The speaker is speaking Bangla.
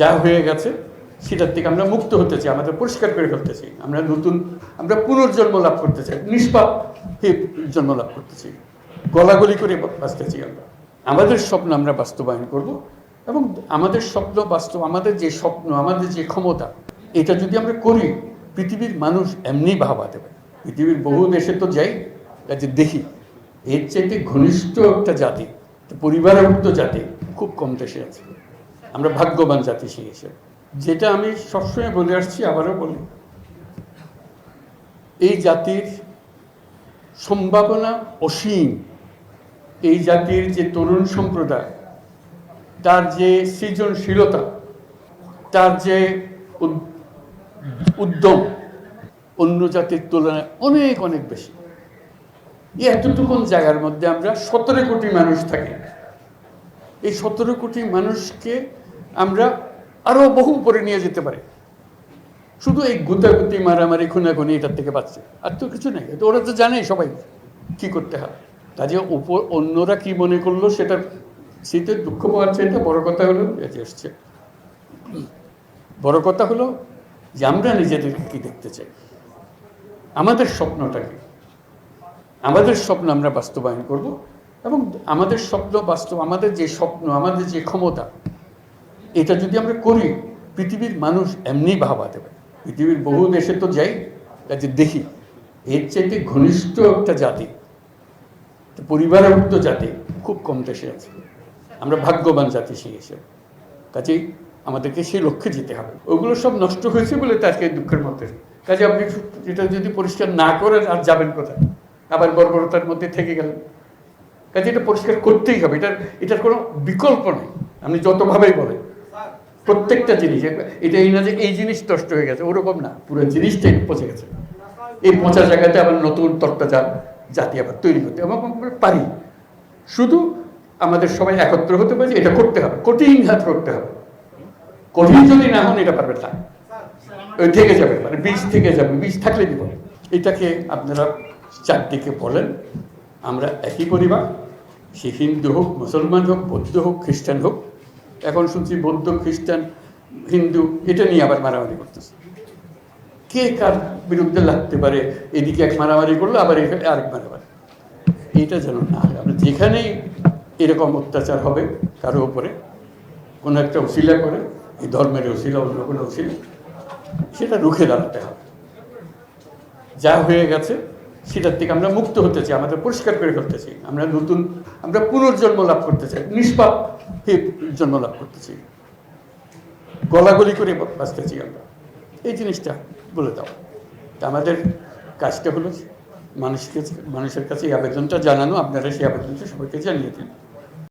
যা হয়ে গেছে, সেটার থেকে আমরা মুক্ত হতে চাই, আমাদের পরিষ্কার করে ফেলতে চাই। আমরা নতুন, আমরা পুনর্জন্ম লাভ করতে চাই, নিষ্পাপ জন্ম লাভ করতে চাই। গলাগলি করে বাঁচতে চাই আমরা। আমাদের স্বপ্ন আমরা বাস্তবায়ন করব এবং আমাদের স্বপ্ন বাস্তব, আমাদের যে স্বপ্ন, আমাদের যে ক্ষমতা, এটা যদি আমরা করি, পৃথিবীর মানুষ এমনি ভাবা দেবে। পৃথিবীর বহু দেশে তো যাই, কাজে দেখি। এর চাইতে ঘনিষ্ঠ একটা জাতি পরিবারভুক্ত জাতি খুব কম দেশে আছে। আমরা ভাগ্যবান জাতি সেই হিসেবে যেটা আমি সবসময় বলে আসছি, আবারও বলি। এই জাতির সম্ভাবনা অসীম। এই জাতির যে তরুণ সম্প্রদায়, তার যে সৃজনশীলতা, তার যে উদ- উদ্যম, অন্য জাতির তুলনায় অনেক অনেক বেশি। এই এতটুকুন জায়গার মধ্যে আমরা সতেরো কোটি মানুষ থাকি। এই সতেরো কোটি মানুষকে আমরা আরও বহু উপরে নিয়ে যেতে পারি। শুধু এই গুতাগুতি মারামারি, খুনাখুনি এটার থেকে পাচ্ছে আর তো কিছু নেই। ওরা তো জানে সবাই কি করতে হয়। কাজে উপর অন্যরা কি মনে করল সেটা শীতের দুঃখ পাওয়ার চাইতে বড় কথা হলো যে এসছে। বড় কথা হলো যে আমরা নিজেদেরকে কি দেখতে চাই? আমাদের স্বপ্নটা কি? আমাদের স্বপ্ন আমরা বাস্তবায়ন করব এবং আমাদের স্বপ্ন বাস্তব, আমাদের যে স্বপ্ন, আমাদের যে ক্ষমতা এটা যদি আমরা করি, পৃথিবীর মানুষ এমনি ভাবা দেবে। পৃথিবীর বহু দেশে তো যাই, কাজে দেখি। এর চাইতে ঘনিষ্ঠ একটা জাতি পরিবারভুক্ত জাতি খুব কম দেশে আছে। আমরা ভাগ্যবান জাতি সেই হিসেবে। কাজেই আমাদেরকে সেই লক্ষ্যে যেতে হবে। ওগুলো সব নষ্ট হয়েছে বলে তো আজকে দুঃখের মধ্যে। কাজে আপনি এটা যদি পরিষ্কার না করেন, আর যাবেন কোথায়? আবার বর্বরতার মধ্যে থেকে গেলেন। কাজে এটা পরিষ্কার করতেই হবে। এটার এটার কোনো বিকল্প নেই। আপনি যতভাবেই বলেন। প্রত্যেকটা জিনিস এটা এই না যে এই জিনিস নষ্ট হয়ে গেছে, ওরকম না। পুরো জিনিসটাই পচে গেছে। এই পচা জায়গাতে আবার নতুন তত্ত্বাচার জাতি আবার তৈরি করতে এবং পারি। শুধু আমাদের সবাই একত্র হতে পারে এটা করতে হবে, কঠিন হাত করতে হবে। কঠিন যদি না হন, এটা পারবে না। থেকে যাবে মানে বীজ থেকে যাবে, বীজ থাকলে দিব। এটাকে আপনারা চারদিকে বলেন, আমরা একই পরিবার, সে হিন্দু হোক, মুসলমান হোক, বৌদ্ধ হোক, খ্রিস্টান হোক এখন শুনছি বৌদ্ধ, খ্রিস্টান, হিন্দু, এটা নিয়ে আবার মারামারি করতেছে। কে কার বিরুদ্ধে লাগতে পারে, এদিকে এক মারামারি করল, আবার এখানে আরেক মারামারি। এটা যেন না হয়। আমরা যেখানেই এরকম অত্যাচার হবে কারও ওপরে কোনো একটা উশিলা করে, এই ধর্মের উশিলা অন্য কোনো উশিলা সেটা রুখে দাঁড়াতে হবে। যা হয়ে গেছে সেটার থেকে আমরা মুক্ত হতে চাই, আমাদের পরিষ্কার করে ফেলতে চাই। আমরা নতুন, আমরা পুনর্জন্ম লাভ করতে চাই, নিষ্পাপ জন্ম লাভ করতে চাই। গলাগলি করে বাঁচতে চাই আমরা। এই জিনিসটা বলে দাও। তা আমাদের কাজটা হলো মানুষকে মানুষের কাছে এই আবেদনটা জানানো, আপনারা সেই আবেদনটা সবাইকে জানিয়ে দিন।